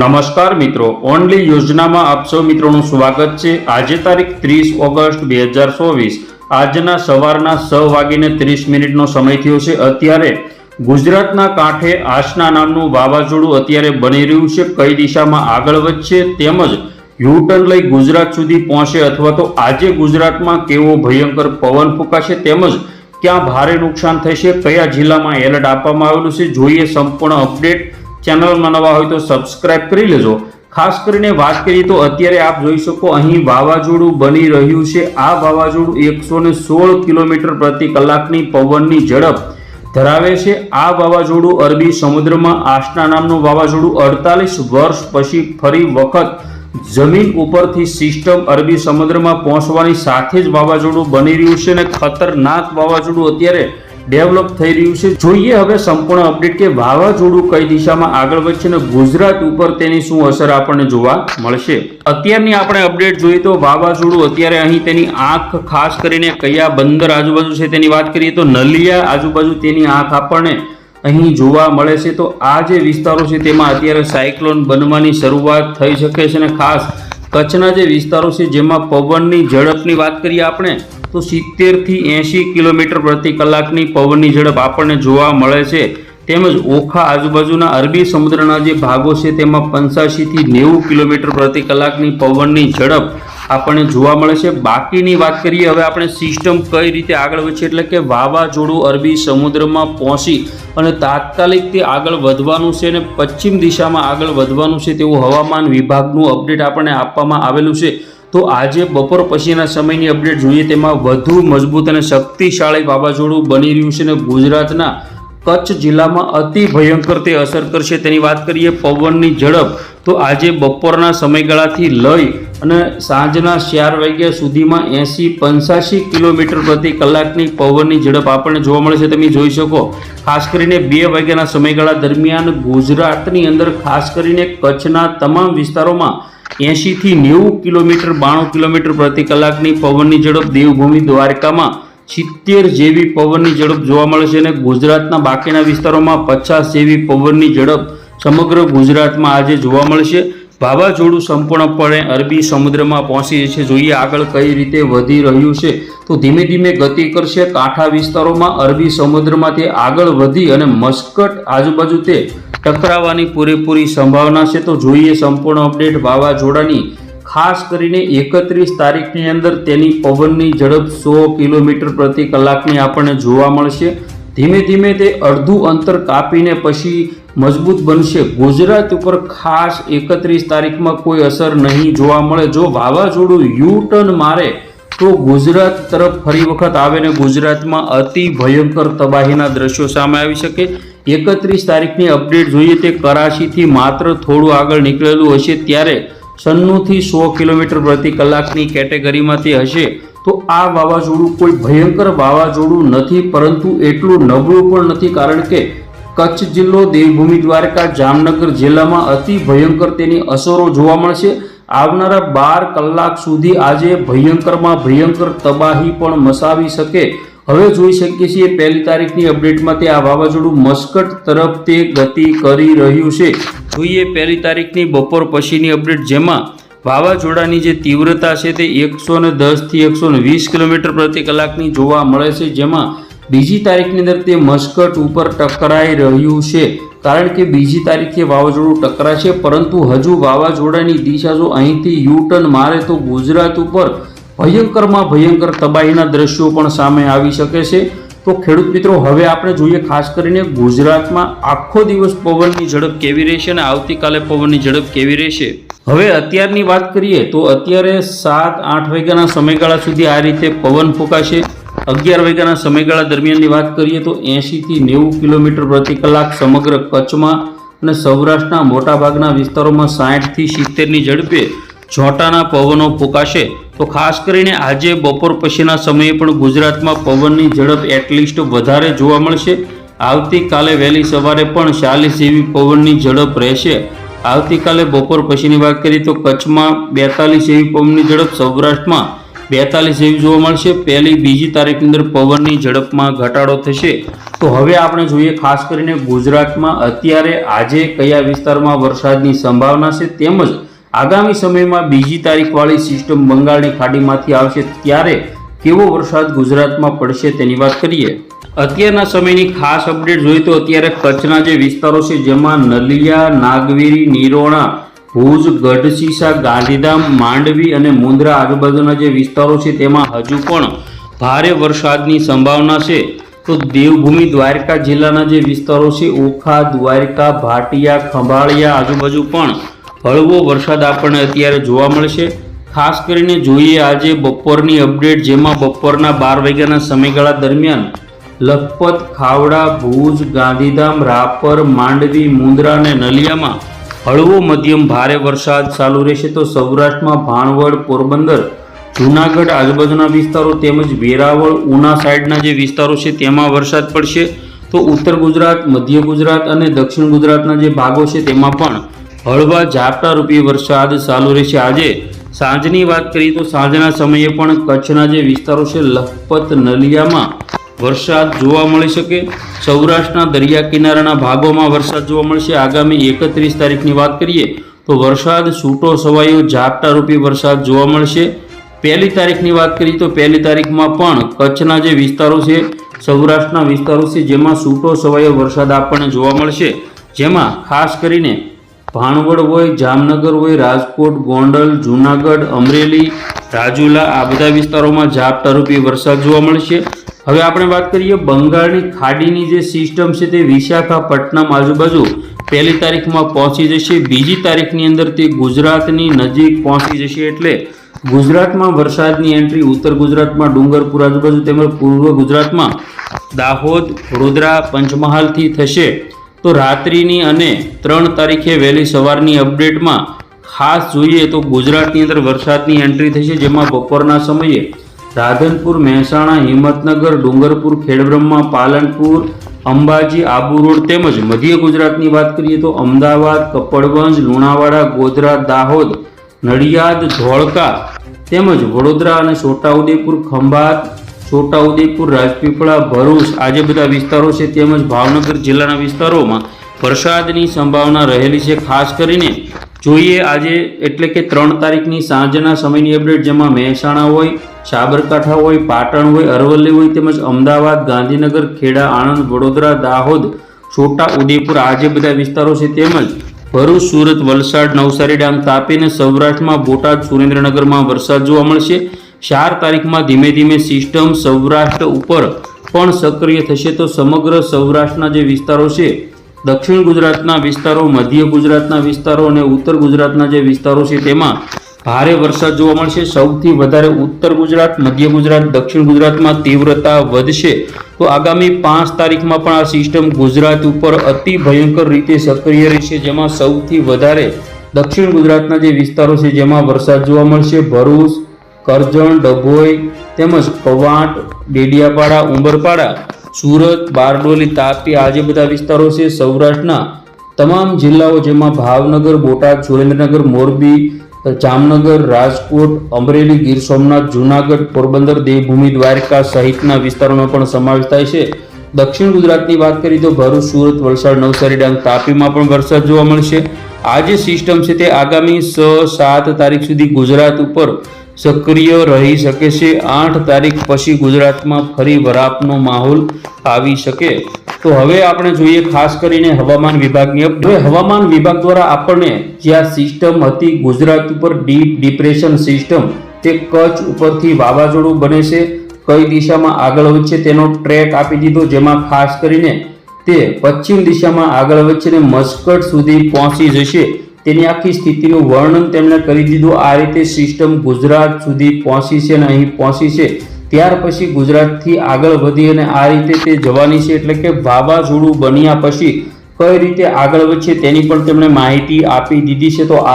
નમસ્કાર મિત્રો. ઓનલી યોજનામાં આપ સૌ મિત્રોનું સ્વાગત છે. આજે તારીખ ત્રીસ ઓગસ્ટ બે હજાર ચોવીસ. આજના સવારના છ વાગીને ત્રીસ મિનિટનો સમય થયો છે. અત્યારે ગુજરાતના કાંઠે આશના નામનું વાવાઝોડું અત્યારે બની રહ્યું છે. કઈ દિશામાં આગળ વધશે તેમજ યુટર્ન લઈ ગુજરાત સુધી પહોંચે અથવા તો આજે ગુજરાતમાં કેવો ભયંકર પવન ફૂંકાશે તેમજ ક્યાં ભારે નુકસાન થશે, કયા જિલ્લામાં એલર્ટ આપવામાં આવેલું છે, જોઈએ સંપૂર્ણ અપડેટ ચેનલમાં નવા હોય તો સબસ્ક્રાઇબ કરી લેજો. ખાસ કરીને વાત કરીએ તો અત્યારે આપ જોઈ શકો અહીં વાવાઝોડું બની રહ્યું છે. આ વાવાઝોડું એકસો ને સોળ કિલોમીટર પ્રતિ કલાકની પવનની ઝડપ ધરાવે છે. આ વાવાઝોડું અરબી સમુદ્રમાં આશના નામનું વાવાઝોડું અડતાલીસ વર્ષ પછી ફરી વખત જમીન ઉપરથી સિસ્ટમ અરબી સમુદ્રમાં પહોંચવાની સાથે જ વાવાઝોડું બની રહ્યું છે અને ખતરનાક વાવાઝોડું અત્યારે ડેવલપ થઈ રહ્યું છે. જોઈએ હવે સંપૂર્ણ અપડેટ કે વાવાઝોડું કઈ દિશામાં આગળ વધશે અને ગુજરાત ઉપર તેની શું અસર આપણને જોવા મળશે. અત્યારની આપણે અપડેટ જોઈએ તો વાવાઝોડું અત્યારે અહીં તેની આંખ ખાસ કરીને કયા બંદર આજુબાજુ છે તેની વાત કરીએ તો નલિયા આજુબાજુ તેની આંખ આપણને અહીં જોવા મળે છે. તો આ જે વિસ્તારો છે તેમાં અત્યારે સાયક્લોન બનવાની શરૂઆત થઈ શકે છે અને ખાસ કચ્છના જે વિસ્તારો છે, જેમાં પવનની ઝડપની વાત કરીએ આપણે, તો સિત્તેરથી એંશી કિલોમીટર પ્રતિ કલાકની પવનની ઝડપ આપણને જોવા મળે છે. તેમજ ઓખા આજુબાજુના અરબી સમુદ્રના જે ભાગો છે, તેમાં પંચ્યાસીથી નેવું કિલોમીટર પ્રતિ કલાકની પવનની ઝડપ આપણને જોવા મળે છે. બાકીની વાત કરીએ, હવે આપણે સિસ્ટમ કઈ રીતે આગળ વધશે એટલે કે વાવાઝોડું અરબી સમુદ્રમાં પહોંચી અને તાત્કાલિક તે આગળ વધવાનું છે અને પશ્ચિમ દિશામાં આગળ વધવાનું છે તેવું હવામાન વિભાગનું અપડેટ આપણને આપવામાં આવેલું છે. તો આજે બપોર પછીના સમયની અપડેટ જોઈએ, તેમાં વધુ મજબૂત અને શક્તિશાળી વાવાઝોડું બની રહ્યું છે અને ગુજરાતના કચ્છ જિલ્લામાં અતિ ભયંકર તે અસર કરશે. તેની વાત કરીએ પવનની ઝડપ, તો આજે બપોરના સમયગાળાથી લઈ અને સાંજના ચાર વાગ્યા સુધીમાં એંસી પંચ્યાસી કિલોમીટર પ્રતિ કલાકની પવનની ઝડપ આપણને જોવા મળે છે. તમે જોઈ શકો, ખાસ કરીને બે વાગ્યાના સમયગાળા દરમિયાન ગુજરાતની અંદર, ખાસ કરીને કચ્છના તમામ વિસ્તારોમાં એંશીથી નેવું કિલોમીટર, બાણું કિલોમીટર પ્રતિ કલાકની પવનની ઝડપ દેવભૂમિ દ્વારકામાં સિત્તેર જેવી પવનની ઝડપ જોવા મળે છે અને ગુજરાતના બાકીના વિસ્તારોમાં પચાસ જેવી પવનની ઝડપ સમગ્ર ગુજરાતમાં આજે જોવા મળશે વાવાઝોડું સંપૂર્ણપણે અરબી સમુદ્રમાં પહોંચી છે જોઈએ આગળ કઈ રીતે વધી રહ્યું છે. તો ધીમે ધીમે ગતિ કરશે કાંઠા વિસ્તારોમાં. અરબી સમુદ્રમાં તે આગળ વધી અને મસ્કટ આજુબાજુ તે ટકરાવાની પૂરેપૂરી સંભાવના છે. તો જોઈએ સંપૂર્ણ અપડેટ વાવાઝોડાની ખાસ કરીને એકત્રીસ તારીખની અંદર તેની પવનની ઝડપ સો કિલોમીટર પ્રતિ કલાકની આપણને જોવા મળશે. ધીમે ધીમે તે અડધું અંતર કાપીને પછી મજબૂત બનશે. ગુજરાત ઉપર ખાસ એકત્રીસ તારીખમાં કોઈ અસર નહીં જોવા મળે. જો વાવાઝોડું યુ ટર્ન મારે, તો ગુજરાત તરફ ફરી વખત આવે ને ગુજરાતમાં અતિ ભયંકર તબાહીના દ્રશ્યો સામે આવી શકે. એકત્રીસ તારીખની અપડેટ જોઈએ તે કરાચીથી માત્ર થોડું આગળ નીકળેલું હશે. ત્યારે સન્નુથી સો કિલોમીટર પ્રતિ કલાકની કેટેગરીમાં તે હશે, તો આ વાવાઝોડું કોઈ ભયંકર વાવાઝોડું નથી, પરંતુ એટલું નબળું પણ નથી, કારણ કે કચ્છ જિલ્લો દેવભૂમિ દ્વારકા જામનગર જિલ્લામાં અતિ ભયંકર તેની અસરો જોવા મળશે. આવનારા બાર કલાક સુધી આજે ભયંકરમાં ભયંકર તબાહી પણ મસાવી શકે. હવે જોઈ શકીએ છીએ, પહેલી તારીખની અપડેટમાં તે આ વાવાઝોડું મસ્કટ તરફ તે ગતિ કરી રહ્યું છે. જોઈએ, પહેલી તારીખની બપોર પછીની અપડેટ જેમાં વાવાઝોડાની જે તીવ્રતા છે તે એકસો ને દસથી એકસો ને વીસ કિલોમીટર પ્રતિ કલાકની જોવા મળે છે, જેમાં બીજી તારીખની અંદર તે મસ્કટ ઉપર ટકરાઈ રહ્યું છે. કારણ કે બીજી તારીખે વાવાઝોડું ટકરાશે, પરંતુ હજુ વાવાઝોડાની દિશા જો અહીંથી યુ ટર્ન મારે તો ગુજરાત ઉપર ભયંકરમાં ભયંકર તબાહીના દ્રશ્યો પણ સામે આવી શકે છે. તો ખેડૂત મિત્રો, હવે આપણે જોઈએ ખાસ કરીને ગુજરાતમાં આખો દિવસ પવનની ઝડપ કેવી રહેશે અને આવતીકાલે પવનની ઝડપ કેવી રહેશે? હવે અત્યારની વાત કરીએ તો અત્યારે સાત, આઠ વાગ્યાના સમયગાળા સુધી આ રીતે પવન ફૂંકાશે. અગિયાર વાગ્યાના સમયગાળા દરમિયાનની વાત કરીએ તો એંશીથી નેવું કિલોમીટર પ્રતિ કલાક સમગ્ર કચ્છમાં અને સૌરાષ્ટ્રના મોટાભાગના વિસ્તારોમાં સાઠથી સિત્તેરની ઝડપે છોટાના પવનો ફૂંકાશે. તો ખાસ કરીને આજે બપોર પછીના સમયે પણ ગુજરાતમાં પવનની ઝડપ એટલીસ્ટ વધારે જોવા મળશે. આવતીકાલે વહેલી સવારે પણ ચાલીસ જેવી પવનની ઝડપ રહેશે. આવતીકાલે બપોર પછીની વાત કરીએ તો કચ્છમાં બેતાલીસ જેવી પવનની ઝડપ, સૌરાષ્ટ્રમાં બેતાલીસ જેવી જોવા મળશે. પહેલી, બીજી તારીખની અંદર પવનની ઝડપમાં ઘટાડો થશે. તો હવે આપણે જોઈએ ખાસ કરીને ગુજરાતમાં અત્યારે આજે કયા વિસ્તારમાં વરસાદની સંભાવના છે તેમજ આગામી સમયમાં બીજી તારીખવાળી સિસ્ટમ બંગાળની ખાડીમાંથી આવશે ત્યારે કેવો વરસાદ ગુજરાતમાં પડશે તેની વાત કરીએ. અત્યારના સમયની ખાસ અપડેટ જોઈએ તો અત્યારે કચ્છના જે વિસ્તારો છે, જેમાં નલિયા, નાગવીરી, નિરોણા, ભુજ ગઢશીસા ગાંધીધામ, માંડવી અને મુંદ્રા આજુબાજુના જે વિસ્તારો છે, તેમાં હજુ પણ ભારે વરસાદની સંભાવના છે. તો દેવભૂમિ દ્વારકા જિલ્લાના જે વિસ્તારો છે, ઓખા, દ્વારકા, ભાટિયા, ખંભાળિયા આજુબાજુ પણ હળવો વરસાદ આપણને અત્યારે જોવા મળશે. ખાસ કરીને જોઈએ આજે બપોરની અપડેટ, જેમાં બપોરના બાર વાગ્યાના સમયગાળા દરમિયાન લખપત, ખાવડા, ભુજ, ગાંધીધામ, રાપર, માંડવી, મુંદ્રા અને નલિયામાં હળવો મધ્યમ ભારે વરસાદ ચાલુ રહેશે. તો સૌરાષ્ટ્રમાં ભાણવડ, પોરબંદર, જૂનાગઢ આજુબાજુના વિસ્તારો તેમજ વેરાવળ, ઉના સાઈડના જે વિસ્તારો છે તેમાં વરસાદ પડશે. તો ઉત્તર ગુજરાત, મધ્ય ગુજરાત અને દક્ષિણ ગુજરાતના જે ભાગો છે તેમાં પણ હળવા ઝાપટારૂપી વરસાદ ચાલુ રહેશે. આજે સાંજની વાત કરીએ તો સાંજના સમયે પણ કચ્છના જે વિસ્તારો છે, લખપત, નલિયામાં વરસાદ જોવા મળી શકે. સૌરાષ્ટ્રના દરિયા કિનારાના ભાગોમાં વરસાદ જોવા મળશે. આગામી એકત્રીસ તારીખની વાત કરીએ તો વરસાદ છૂટો સવાયો ઝાપટારૂપી વરસાદ જોવા મળશે. પહેલી તારીખની વાત કરીએ તો પહેલી તારીખમાં પણ કચ્છના જે વિસ્તારો છે, સૌરાષ્ટ્રના વિસ્તારો છે, જેમાં છૂટો સવાયો વરસાદ આપણને જોવા મળશે. જેમાં ખાસ કરીને ભાણવડ હોય, જામનગર હોય, રાજકોટ, ગોંડલ, જૂનાગઢ, અમરેલી, રાજુલા, આ બધા વિસ્તારોમાં ઝાપટારૂપી વરસાદ જોવા મળશે. હવે આપણે વાત કરીએ બંગાળની ખાડીની જે સિસ્ટમ છે તે વિશાખાપટ્ટનમ આજુબાજુ પહેલી તારીખમાં પહોંચી જશે, બીજી તારીખની અંદર તે ગુજરાતની નજીક પહોંચી જશે એટલે ગુજરાતમાં વરસાદની એન્ટ્રી ઉત્તર ગુજરાતમાં, ડુંગરપુર આજુબાજુ તેમજ પૂર્વ ગુજરાતમાં દાહોદ, વડોદરા, પંચમહાલથી થશે. તો રાત્રિની અને ત્રણ તારીખે વહેલી સવારની અપડેટમાં ખાસ જોઈએ તો ગુજરાતની અંદર વરસાદની એન્ટ્રી થશે, જેમાં બપોરના સમયે રાધનપુર, મહેસાણા, હિંમતનગર, ડુંગરપુર, ખેડબ્રહ્મા, પાલનપુર, અંબાજી, આબુ રોડ તેમજ મધ્ય ગુજરાતની વાત કરીએ તો અમદાવાદ, કપડવંજ, લુણાવાડા, ગોધરા, દાહોદ, નડિયાદ, ધોળકા તેમજ વડોદરા અને છોટાઉદેપુર, ખંભાત છોટાઉદેપુર રાજપીપળા ભરૂચ આજે બધા વિસ્તારો છે તેમજ ભાવનગર જિલ્લાના વિસ્તારોમાં વરસાદની સંભાવના રહેલી છે. ખાસ કરીને જોઈએ આજે એટલે કે ત્રણ તારીખની સાંજના સમયની અપડેટ જેમાં મહેસાણા હોય, સાબરકાંઠા હોય, પાટણ હોય, અરવલ્લી હોય તેમજ અમદાવાદ, ગાંધીનગર, ખેડા, આણંદ, વડોદરા, દાહોદ છોટા ઉદેપુર આ જે બધા વિસ્તારો છે. તેમજ ભરૂચ, સુરત, વલસાડ, નવસારી, ડાંગ, તાપી અને સૌરાષ્ટ્રમાં બોટાદ, સુરેન્દ્રનગરમાં વરસાદ જોવા મળશે. ચાર તારીખમાં ધીમે ધીમે સિસ્ટમ સૌરાષ્ટ્ર ઉપર પણ સક્રિય થશે તો સમગ્ર સૌરાષ્ટ્રના જે વિસ્તારો છે, દક્ષિણ ગુજરાતના વિસ્તારો, મધ્ય ગુજરાતના વિસ્તારો અને ઉત્તર ગુજરાતના જે વિસ્તારો છે, તેમાં ભારે વરસાદ જોવા મળશે. સૌથી વધારે ઉત્તર ગુજરાત, મધ્ય ગુજરાત, દક્ષિણ ગુજરાતમાં તીવ્રતા વધશે. તો આગામી પાંચ તારીખમાં પણ આ સિસ્ટમ ગુજરાત ઉપર અતિ ભયંકર રીતે સક્રિય રહેશે, જેમાં સૌથી વધારે દક્ષિણ ગુજરાતના જે વિસ્તારો છે, જેમાં વરસાદ જોવા મળશે. ભરૂચ કરજણ, ડભોઈ તેમજ કવાંટ, ડેડિયાપાડા, ઉંબરપાડા, સુરત, બારડોલી, તાપી આ જે બધા વિસ્તારો છે સૌરાષ્ટ્રના તમામ જિલ્લાઓ જેમાં ભાવનગર, બોટાદ, સુરેન્દ્રનગર, મોરબી, જામનગર, રાજકોટ, અમરેલી, ગીર સોમનાથ, જૂનાગઢ, પોરબંદર, દેવભૂમિ, દ્વારકા સહિતના વિસ્તારોનો પણ સમાવેશ થાય છે. દક્ષિણ ગુજરાતની વાત કરીએ તો ભરૂચ, સુરત, વલસાડ, નવસારી, ડાંગ, તાપીમાં પણ વરસાદ જોવા મળશે. આ જે સિસ્ટમ છે તે આગામી છ સાત તારીખ સુધી ગુજરાત ઉપર સક્રિય રહી શકે છે. આઠ તારીખ પછી ગુજરાતમાં ફરી વરાપનો માહોલ આવી શકે. તો હવે આપણે જોઈએ ખાસ કરીને હવામાન વિભાગની. હવે હવામાન વિભાગ દ્વારા આપણને જે આ સિસ્ટમ હતી, ગુજરાત ઉપર ડીપ ડિપ્રેશન સિસ્ટમ તે કચ્છ ઉપરથી વાવાઝોડું બને છે. કઈ દિશામાં આગળ વધશે તેનો ટ્રેક આપી દીધો. જેમાં ખાસ કરીને તે પશ્ચિમ દિશામાં આગળ વધશે અને મસ્કટ સુધી પહોંચી જશે. તેની આખી સ્થિતિનું વર્ણન તેમણે કરી દીધું. આ રીતે સિસ્ટમ ગુજરાત સુધી પહોંચી છે અને અહીં પહોંચી છે. ત્યાર પછી ગુજરાતથી આગળ વધી અને આ રીતે તે જવાની છે એટલે કે વાવાઝોડું બન્યા પછી કઈ રીતે આગળ વધશે તેની પણ તેમણે માહિતી આપી દીધી છે. તો આ